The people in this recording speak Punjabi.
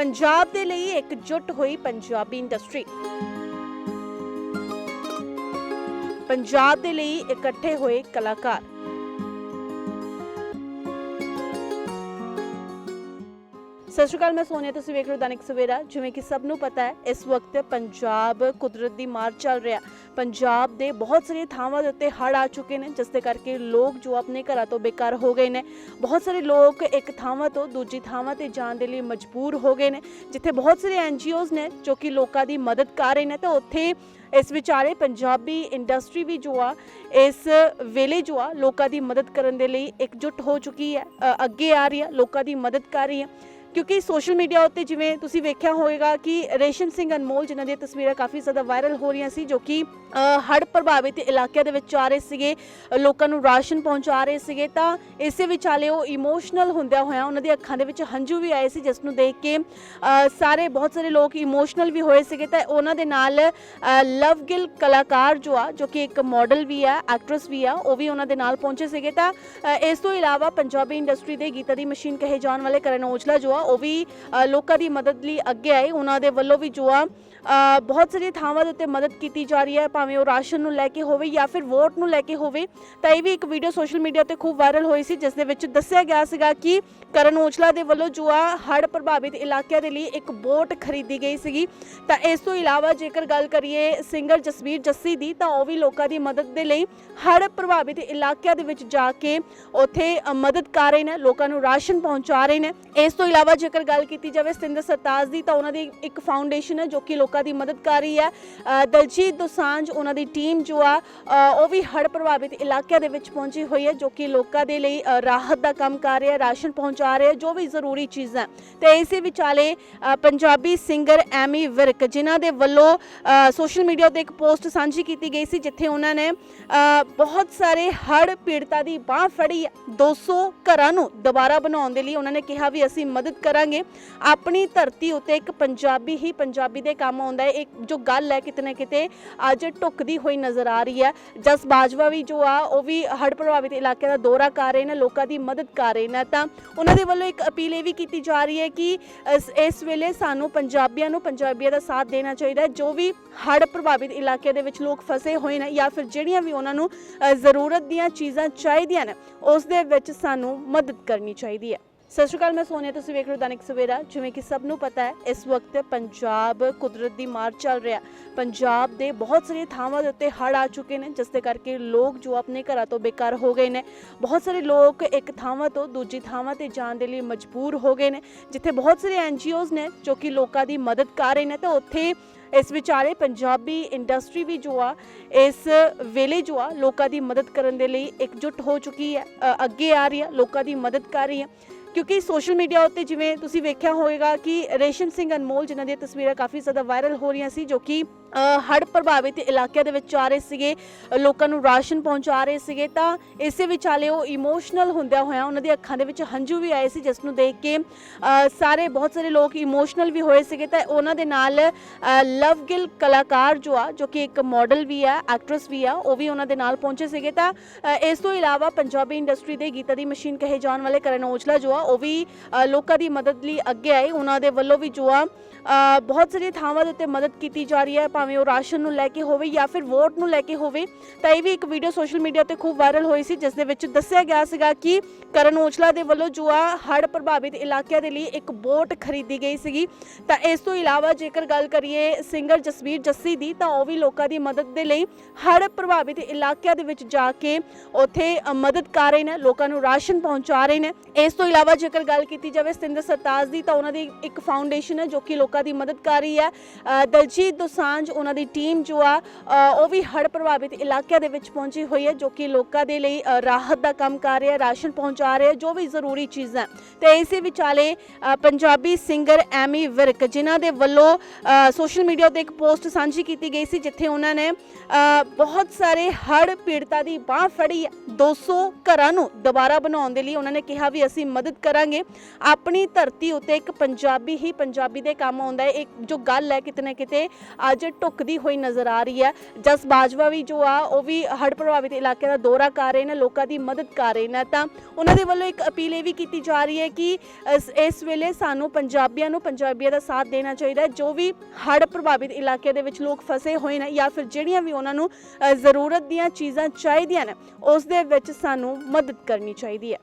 ਪੰਜਾਬ ਦੇ ਲਈ ਇਕਜੁੱਟ ਹੋਈ ਪੰਜਾਬੀ ਇੰਡਸਟਰੀ ਪੰਜਾਬ ਦੇ ਲਈ ਇਕੱਠੇ ਹੋਏ ਕਲਾਕਾਰ। ਸਤਿ ਸ਼੍ਰੀ ਅਕਾਲ, ਮੈਂ ਸੋਨੀਆ, ਤੁਸੀਂ ਵੇਖ ਰਹੇ ਹੋ ਦੈਨਿਕ ਸਵੇਰਾ। ਜਿਵੇਂ ਕਿ ਸਭ ਨੂੰ ਪਤਾ ਹੈ, ਇਸ ਵਕਤ ਪੰਜਾਬ ਕੁਦਰਤ ਦੀ ਮਾਰ ਚੱਲ ਰਿਹਾ ਪੰਜਾਬ ਦੇ ਬਹੁਤ ਸਾਰੀਆਂ ਥਾਵਾਂ ਦੇ ਉੱਤੇ ਹੜ੍ਹ ਆ ਚੁੱਕੇ ਨੇ, ਜਿਸ ਦੇ ਕਰਕੇ ਲੋਕ ਜੋ ਆਪਣੇ ਘਰਾਂ ਤੋਂ ਬੇਕਾਰ ਹੋ ਗਏ ਨੇ। ਬਹੁਤ ਸਾਰੇ ਲੋਕ ਇੱਕ ਥਾਵਾਂ ਤੋਂ ਦੂਜੀ ਥਾਵਾਂ ਤੇ ਜਾਣ ਦੇ ਲਈ ਮਜਬੂਰ ਹੋ ਗਏ ਨੇ। ਜਿੱਥੇ ਬਹੁਤ ਸਾਰੇ ਐਨਜੀਓਜ਼ ਨੇ, ਜੋ ਕਿ ਲੋਕਾਂ ਦੀ ਮਦਦ ਕਰ ਰਹੇ ਨੇ, ਤੇ ਉੱਥੇ ਇਸ ਵਿਚਾਰੇ ਪੰਜਾਬੀ ਇੰਡਸਟਰੀ ਵੀ ਜੋ ਆ, ਇਸ ਵੇਲੇ ਜੋ ਆ, ਲੋਕਾਂ ਦੀ ਮਦਦ ਕਰਨ ਦੇ ਲਈ ਇਕਜੁੱਟ ਹੋ ਚੁੱਕੀ ਹੈ। ਅੱਗੇ ਆ ਰਹੀ ਹੈ, ਲੋਕਾਂ ਦੀ ਮਦਦ ਕਰ ਰਹੀ ਹੈ। ਕਿਉਂਕਿ ਸੋਸ਼ਲ ਮੀਡੀਆ ਉੱਤੇ ਜਿਵੇਂ ਤੁਸੀਂ ਵੇਖਿਆ ਹੋਵੇਗਾ ਕਿ ਰੇਸ਼ਮ ਸਿੰਘ ਅਨਮੋਲ, ਜਿਨ੍ਹਾਂ ਦੀਆਂ ਤਸਵੀਰਾਂ ਕਾਫੀ ਜ਼ਿਆਦਾ ਵਾਇਰਲ ਹੋ ਰਹੀਆਂ ਸੀ, ਜੋ ਕਿ ਹੜ੍ਹ ਪ੍ਰਭਾਵਿਤ ਇਲਾਕਿਆਂ ਦੇ ਵਿੱਚ ਆ ਰਹੇ ਸੀਗੇ, ਲੋਕਾਂ ਨੂੰ ਰਾਸ਼ਨ ਪਹੁੰਚਾ ਰਹੇ ਸੀਗੇ, ਤਾਂ ਇਸੇ ਵਿਚਾਲੇ ਉਹ ਇਮੋਸ਼ਨਲ ਹੁੰਦਿਆਂ ਹੋਇਆ ਉਹਨਾਂ ਦੀ ਅੱਖਾਂ ਦੇ ਵਿੱਚ ਹੰਝੂ ਵੀ ਆਏ ਸੀ, ਜਿਸ ਨੂੰ ਦੇਖ ਕੇ ਸਾਰੇ, ਬਹੁਤ ਸਾਰੇ ਲੋਕ ਇਮੋਸ਼ਨਲ ਵੀ ਹੋਏ ਸੀਗੇ, ਤਾਂ ਉਹਨਾਂ ਦੇ ਨਾਲ ਲਵ ਗਿਲ ਕਲਾਕਾਰ ਜੋ ਆ, ਜੋ ਕਿ ਇੱਕ ਮਾਡਲ ਵੀ ਆ ਐਕਟਰੈਸ ਵੀ ਆ, ਉਹ ਵੀ ਉਹਨਾਂ ਦੇ ਨਾਲ ਪਹੁੰਚੇ ਸੀਗੇ, ਤਾਂ ਇਸ ਤੋਂ ਇਲਾਵਾ ਪੰਜਾਬੀ ਇੰਡਸਟਰੀ ਦੇ ਗੀਤਾ ਦੀ ਮਸ਼ੀਨ ਕਹੇ ਜਾਣ ਵਾਲੇ ਕਰਨ ਔਜਲਾ ਜੋ ਆ ਉਹ ਵੀ ਲੋਕਾਂ ਦੀ ਮਦਦ ਲਈ ਅੱਗੇ ਆਏ। ਉਹਨਾਂ ਦੇ ਵੱਲੋਂ ਵੀ ਜੋ ਆ ਬਹੁਤ ਸਾਰੀਆਂ ਥਾਵਾਂ ਦੇ ਉੱਤੇ ਮਦਦ ਕੀਤੀ ਜਾ ਰਹੀ ਹੈ, ਭਾਵੇਂ ਉਹ ਰਾਸ਼ਨ ਨੂੰ ਲੈ ਕੇ ਹੋਵੇ ਜਾਂ ਫਿਰ ਵੋਟ ਨੂੰ ਲੈ ਕੇ ਹੋਵੇ। ਤਾਂ ਇਹ ਵੀ ਇੱਕ ਵੀਡੀਓ ਸੋਸ਼ਲ ਮੀਡੀਆ ਤੇ ਖੂਬ ਵਾਇਰਲ ਹੋਈ ਸੀ, ਜਿਸ ਦੇ ਵਿੱਚ ਦੱਸਿਆ ਗਿਆ ਸੀਗਾ ਕਿ ਕਰਨ ਔਜਲਾ ਦੇ ਵੱਲੋਂ ਜੋ ਆ ਹੜ੍ਹ ਪ੍ਰਭਾਵਿਤ ਇਲਾਕਿਆਂ ਦੇ ਲਈ ਇੱਕ ਬੋਟ ਖਰੀਦੀ ਗਈ ਸੀਗੀ। ਤਾਂ ਇਸ ਤੋਂ ਇਲਾਵਾ ਜੇਕਰ ਗੱਲ ਕਰੀਏ ਸਿੰਗਰ ਜਸਵੀਰ ਜੱਸੀ ਦੀ, ਤਾਂ ਉਹ ਵੀ ਲੋਕਾਂ ਦੀ ਮਦਦ ਦੇ ਲਈ ਹੜ੍ਹ ਪ੍ਰਭਾਵਿਤ ਇਲਾਕਿਆਂ ਦੇ ਵਿੱਚ ਜਾ ਕੇ ਉੱਥੇ ਮਦਦ ਕਰ ਰਹੇ ਨੇ, ਲੋਕਾਂ ਨੂੰ ਰਾਸ਼ਨ ਪਹੁੰਚਾ ਰਹੇ ਨੇ। ਇਸ ਤੋਂ ਇਲਾਵਾ ਜੇਕਰ ਗੱਲ ਕੀਤੀ ਜਾਵੇ ਸਤਿੰਦਰ ਸਰਤਾਜ ਦੀ, ਤਾਂ ਉਹਨਾਂ ਦੀ ਇੱਕ ਫਾਊਂਡੇਸ਼ਨ ਹੈ ਜੋ ਕਿ ਲੋਕਾਂ ਦੀ ਮਦਦ ਕਰ ਰਹੀ ਹੈ। ਦਲਜੀਤ ਦੋਸਾਂਝ, ਉਹਨਾਂ ਦੀ ਟੀਮ ਜੋ ਆ ਉਹ ਵੀ ਹੜ੍ਹ ਪ੍ਰਭਾਵਿਤ ਇਲਾਕਿਆਂ ਦੇ ਵਿੱਚ ਪਹੁੰਚੀ ਹੋਈ ਹੈ, ਜੋ ਕਿ ਲੋਕਾਂ ਦੇ ਲਈ ਰਾਹਤ ਦਾ ਕੰਮ ਕਰ ਰਿਹਾ, ਰਾਸ਼ਨ ਪਹੁੰਚਾ ਰਿਹਾ, ਜੋ ਵੀ ਜ਼ਰੂਰੀ ਚੀਜ਼ਾਂ। ਤੇ ਇਸੇ ਵਿਚਾਲੇ ਪੰਜਾਬੀ ਸਿੰਗਰ ਐਮੀ ਵਿਰਕ, ਜਿਨ੍ਹਾਂ ਦੇ ਵੱਲੋਂ ਸੋਸ਼ਲ ਮੀਡੀਆ ਤੇ ਇੱਕ ਪੋਸਟ ਸਾਂਝੀ ਕੀਤੀ ਗਈ ਸੀ, ਜਿੱਥੇ ਉਹਨਾਂ ਨੇ ਬਹੁਤ ਸਾਰੇ ਹੜ੍ਹ ਪੀੜਤਾਂ ਦੀ ਬਾਹ ਫੜੀ ਹੈ। 200 ਘਰਾਂ ਨੂੰ ਦੁਬਾਰਾ ਬਣਾਉਣ ਦੇ ਲਈ ਉਹਨਾਂ ਨੇ ਕਿਹਾ ਵੀ ਅਸੀਂ ਮਦਦ ਕਰਾਂਗੇ। ਆਪਣੀ ਧਰਤੀ ਉੱਤੇ ਇੱਕ ਪੰਜਾਬੀ ਹੀ ਪੰਜਾਬੀ ਦੇ ਕੰਮ ਆਉਂਦਾ ਹੈ। ਇੱਕ ਜੋ ਗੱਲ ਹੈ ਕਿਤੇ ਨਾ ਕਿਤੇ ਅੱਜ ਢੁੱਕਦੀ ਹੋਈ ਨਜ਼ਰ ਆ ਰਹੀ ਹੈ। ਜਸ ਬਾਜਵਾ ਵੀ ਜੋ ਆ ਉਹ ਵੀ ਹੜ੍ਹ ਪ੍ਰਭਾਵਿਤ ਇਲਾਕੇ ਦਾ ਦੌਰਾ ਕਰ ਰਹੇ ਨੇ ਲੋਕਾਂ ਦੀ ਮਦਦ ਕਰ ਰਹੇ ਨੇ। ਤਾਂ ਉਹਨਾਂ ਦੇ ਵੱਲੋਂ ਇੱਕ ਅਪੀਲ ਇਹ ਵੀ ਕੀਤੀ ਜਾ ਰਹੀ ਹੈ ਕਿ ਇਸ- ਇਸ ਵੇਲੇ ਸਾਨੂੰ ਪੰਜਾਬੀਆਂ ਨੂੰ ਪੰਜਾਬੀਆਂ ਦਾ ਸਾਥ ਦੇਣਾ ਚਾਹੀਦਾ ਹੈ। ਜੋ ਵੀ ਹੜ੍ਹ ਪ੍ਰਭਾਵਿਤ ਇਲਾਕੇ ਦੇ ਵਿੱਚ ਲੋਕ ਫਸੇ ਹੋਏ ਨੇ ਜਾਂ ਫਿਰ ਜਿਹੜੀਆਂ ਵੀ ਉਹਨਾਂ ਨੂੰ ਅ, ਜ਼ਰੂਰਤ ਦੀਆਂ ਚੀਜ਼ਾਂ ਚਾਹੀਦੀਆਂ ਨੇ ਉਸ ਦੇ ਵਿੱਚ ਸਾਨੂੰ ਮਦਦ ਕਰਨੀ ਚਾਹੀਦੀ ਹੈ। ਸਤਿ ਸ਼੍ਰੀ ਅਕਾਲ, ਮੈਂ ਸੋਨੀਆ, ਤੁਸੀਂ ਵੇਖ ਰਹੇ ਹੋ ਦੈਨਿਕ ਸਵੇਰਾ। ਜਿਵੇਂ ਕਿ ਸਭ ਨੂੰ ਪਤਾ ਹੈ, ਇਸ ਵਕਤ ਪੰਜਾਬ ਕੁਦਰਤ ਦੀ ਮਾਰ ਚੱਲ ਰਿਹਾ ਪੰਜਾਬ ਦੇ ਬਹੁਤ ਸਾਰੀਆਂ ਥਾਵਾਂ ਦੇ ਉੱਤੇ ਹੜ੍ਹ ਆ ਚੁੱਕੇ ਨੇ, ਜਿਸ ਦੇ ਕਰਕੇ ਲੋਕ ਜੋ ਆਪਣੇ ਘਰਾਂ ਤੋਂ ਬੇਕਾਰ ਹੋ ਗਏ ਨੇ। ਬਹੁਤ ਸਾਰੇ ਲੋਕ ਇੱਕ ਥਾਵਾਂ ਤੋਂ ਦੂਜੀ ਥਾਵਾਂ ਤੇ ਜਾਣ ਦੇ ਲਈ ਮਜਬੂਰ ਹੋ ਗਏ ਨੇ, ਜਿੱਥੇ ਬਹੁਤ ਸਾਰੇ ਐਨਜੀਓਜ਼ ਨੇ, ਜੋ ਕਿ ਲੋਕਾਂ ਦੀ ਮਦਦ ਕਰ ਰਹੇ ਨੇ। ਤੇ ਉੱਥੇ ਇਸ ਵਿਚਾਲੇ ਪੰਜਾਬੀ ਇੰਡਸਟਰੀ ਵੀ ਜੋ ਆ, ਇਸ ਵੇਲੇ ਜੋ ਆ, ਲੋਕਾਂ ਦੀ ਮਦਦ ਕਰਨ ਦੇ ਲਈ ਇਕਜੁੱਟ ਹੋ ਚੁੱਕੀ ਹੈ ਅੱਗੇ ਆ ਰਹੀ ਹੈ, ਲੋਕਾਂ ਦੀ ਮਦਦ ਕਰ ਰਹੀ ਹੈ। ਕਿਉਂਕਿ ਸੋਸ਼ਲ ਮੀਡੀਆ ਉੱਤੇ ਜਿਵੇਂ ਤੁਸੀਂ ਵੇਖਿਆ ਹੋਵੇਗਾ ਕਿ ਰੇਸ਼ਮ ਸਿੰਘ ਅਨਮੋਲ, ਜਿਨ੍ਹਾਂ ਦੀਆਂ ਤਸਵੀਰਾਂ ਕਾਫੀ ਜ਼ਿਆਦਾ ਵਾਇਰਲ ਹੋ ਰਹੀਆਂ ਸੀ, ਜੋ ਕਿ ਹੜ੍ਹ ਪ੍ਰਭਾਵਿਤ ਇਲਾਕਿਆਂ ਦੇ ਵਿੱਚ ਆ ਰਹੇ ਸੀਗੇ, ਲੋਕਾਂ ਨੂੰ ਰਾਸ਼ਨ ਪਹੁੰਚਾ ਰਹੇ ਸੀਗੇ, ਤਾਂ ਇਸੇ ਵਿਚਾਲੇ ਉਹ ਇਮੋਸ਼ਨਲ ਹੁੰਦਿਆਂ ਹੋਇਆ ਉਹਨਾਂ ਦੀ ਅੱਖਾਂ ਦੇ ਵਿੱਚ ਹੰਝੂ ਵੀ ਆਏ ਸੀ, ਜਿਸ ਨੂੰ ਦੇਖ ਕੇ ਸਾਰੇ, ਬਹੁਤ ਸਾਰੇ ਲੋਕ ਇਮੋਸ਼ਨਲ ਵੀ ਹੋਏ ਸੀਗੇ, ਤਾਂ ਉਹਨਾਂ ਦੇ ਨਾਲ ਲਵ ਗਿਲ ਕਲਾਕਾਰ ਜੋ ਆ, ਜੋ ਕਿ ਇੱਕ ਮਾਡਲ ਵੀ ਆ ਐਕਟਰੈਸ ਵੀ ਆ, ਉਹ ਵੀ ਉਹਨਾਂ ਦੇ ਨਾਲ ਪਹੁੰਚੇ ਸੀਗੇ, ਤਾਂ ਇਸ ਤੋਂ ਇਲਾਵਾ ਪੰਜਾਬੀ ਇੰਡਸਟਰੀ ਦੇ ਗੀਤਾਂ ਦੀ ਮਸ਼ੀਨ ਕਹੇ ਜਾਣ ਵਾਲੇ ਕਰਨ ਔਜਲਾ ਜੋ ਆ ਉਹ ਵੀ ਲੋਕਾਂ ਦੀ ਮਦਦ ਲਈ ਅੱਗੇ ਆਏ। ਉਹਨਾਂ ਦੇ ਵੱਲੋਂ ਵੀ ਜੋ ਆ ਬਹੁਤ ਸਾਰੀਆਂ ਥਾਵਾਂ ਦੇ ਉੱਤੇ ਮਦਦ ਕੀਤੀ ਜਾ ਰਹੀ ਹੈ, ਭਾਵੇਂ ਉਹ ਰਾਸ਼ਨ ਨੂੰ ਲੈ ਕੇ ਹੋਵੇ ਜਾਂ ਫਿਰ ਵੋਟ ਨੂੰ ਲੈ ਕੇ ਹੋਵੇ। ਤਾਂ ਇਹ ਵੀ ਇੱਕ ਵੀਡੀਓ ਸੋਸ਼ਲ ਮੀਡੀਆ ਤੇ ਖੂਬ ਵਾਇਰਲ ਹੋਈ ਸੀ, ਜਿਸ ਦੇ ਵਿੱਚ ਦੱਸਿਆ ਗਿਆ ਸੀਗਾ ਕਿ ਕਰਨ ਔਜਲਾ ਦੇ ਵੱਲੋਂ ਜੋ ਆ ਹੜ੍ਹ ਪ੍ਰਭਾਵਿਤ ਇਲਾਕਿਆਂ ਦੇ ਲਈ ਇੱਕ ਬੋਟ ਖਰੀਦੀ ਗਈ ਸੀਗੀ। ਤਾਂ ਇਸ ਤੋਂ ਇਲਾਵਾ ਜੇਕਰ ਗੱਲ ਕਰੀਏ ਸਿੰਗਰ ਜਸਵੀਰ ਜੱਸੀ ਦੀ, ਤਾਂ ਉਹ ਵੀ ਲੋਕਾਂ ਦੀ ਮਦਦ ਦੇ ਲਈ ਹੜ੍ਹ ਪ੍ਰਭਾਵਿਤ ਇਲਾਕਿਆਂ ਦੇ ਵਿੱਚ ਜਾ ਕੇ ਉੱਥੇ ਮਦਦ ਕਰ ਰਹੇ ਨੇ, ਲੋਕਾਂ ਨੂੰ ਰਾਸ਼ਨ ਪਹੁੰਚਾ ਰਹੇ ਨੇ। ਇਸ ਤੋਂ ਇਲਾਵਾ ਜੇਕਰ ਗੱਲ ਕੀਤੀ ਜਾਵੇ ਸਤਿੰਦਰ ਸਰਤਾਜ ਦੀ, ਤਾਂ ਉਹਨਾਂ ਦੀ ਇੱਕ ਫਾਊਂਡੇਸ਼ਨ ਹੈ ਜੋ ਕਿ ਲੋਕਾਂ ਦੀ ਮਦਦ ਕਰ ਰਹੀ ਹੈ। ਦਲਜੀਤ ਦੋਸਾਂਝ, ਉਹਨਾਂ ਦੀ ਟੀਮ ਜੋ ਆ ਉਹ ਵੀ ਹੜ੍ਹ ਪ੍ਰਭਾਵਿਤ ਇਲਾਕਿਆਂ ਦੇ ਵਿੱਚ ਪਹੁੰਚੀ ਹੋਈ ਹੈ, ਜੋ ਕਿ ਲੋਕਾਂ ਦੇ ਲਈ ਰਾਹਤ ਦਾ ਕੰਮ ਕਰ ਰਿਹਾ, ਰਾਸ਼ਨ ਪਹੁੰਚਾ ਰਿਹਾ, ਜੋ ਵੀ ਜ਼ਰੂਰੀ ਚੀਜ਼ਾਂ। ਤੇ ਇਸੇ ਵਿਚਾਲੇ ਪੰਜਾਬੀ ਸਿੰਗਰ ਐਮੀ ਵਿਰਕ, ਜਿਨ੍ਹਾਂ ਦੇ ਵੱਲੋਂ ਸੋਸ਼ਲ ਮੀਡੀਆ ਤੇ ਇੱਕ ਪੋਸਟ ਸਾਂਝੀ ਕੀਤੀ ਗਈ ਸੀ, ਜਿੱਥੇ ਉਹਨਾਂ ਨੇ ਬਹੁਤ ਸਾਰੇ ਹੜ੍ਹ ਪੀੜਤਾਂ ਦੀ ਬਾਹ ਫੜੀ ਹੈ। 200 ਘਰਾਂ ਨੂੰ ਦੁਬਾਰਾ ਬਣਾਉਣ ਦੇ ਲਈ ਉਹਨਾਂ ਨੇ ਕਿਹਾ ਵੀ ਅਸੀਂ ਮਦਦ ਕਰਾਂਗੇ। ਆਪਣੀ ਧਰਤੀ ਉੱਤੇ ਇੱਕ ਪੰਜਾਬੀ ਹੀ ਪੰਜਾਬੀ ਦੇ ਕੰਮ ਆਉਂਦਾ ਹੈ। ਇੱਕ ਜੋ ਗੱਲ ਹੈ ਕਿਤੇ ਨਾ ਕਿਤੇ ਅੱਜ ਢੁੱਕਦੀ ਹੋਈ ਨਜ਼ਰ ਆ ਰਹੀ ਹੈ। ਜਸ ਬਾਜਵਾ ਵੀ ਜੋ ਆ ਉਹ ਵੀ ਹੜ੍ਹ ਪ੍ਰਭਾਵਿਤ ਇਲਾਕੇ ਦਾ ਦੌਰਾ ਕਰ ਰਹੇ ਨੇ ਲੋਕਾਂ ਦੀ ਮਦਦ ਕਰ ਰਹੇ ਨੇ। ਤਾਂ ਉਹਨਾਂ ਦੇ ਵੱਲੋਂ ਇੱਕ ਅਪੀਲ ਇਹ ਵੀ ਕੀਤੀ ਜਾ ਰਹੀ ਹੈ ਕਿ ਇਸ- ਇਸ ਵੇਲੇ ਸਾਨੂੰ ਪੰਜਾਬੀਆਂ ਨੂੰ ਪੰਜਾਬੀਆਂ ਦਾ ਸਾਥ ਦੇਣਾ ਚਾਹੀਦਾ ਹੈ। ਜੋ ਵੀ ਹੜ੍ਹ ਪ੍ਰਭਾਵਿਤ ਇਲਾਕੇ ਦੇ ਵਿੱਚ ਲੋਕ ਫਸੇ ਹੋਏ ਨੇ ਜਾਂ ਫਿਰ ਜਿਹੜੀਆਂ ਵੀ ਉਹਨਾਂ ਨੂੰ ਅ, ਜ਼ਰੂਰਤ ਦੀਆਂ ਚੀਜ਼ਾਂ ਚਾਹੀਦੀਆਂ ਨੇ ਉਸ ਦੇ ਵਿੱਚ ਸਾਨੂੰ ਮਦਦ ਕਰਨੀ ਚਾਹੀਦੀ ਹੈ।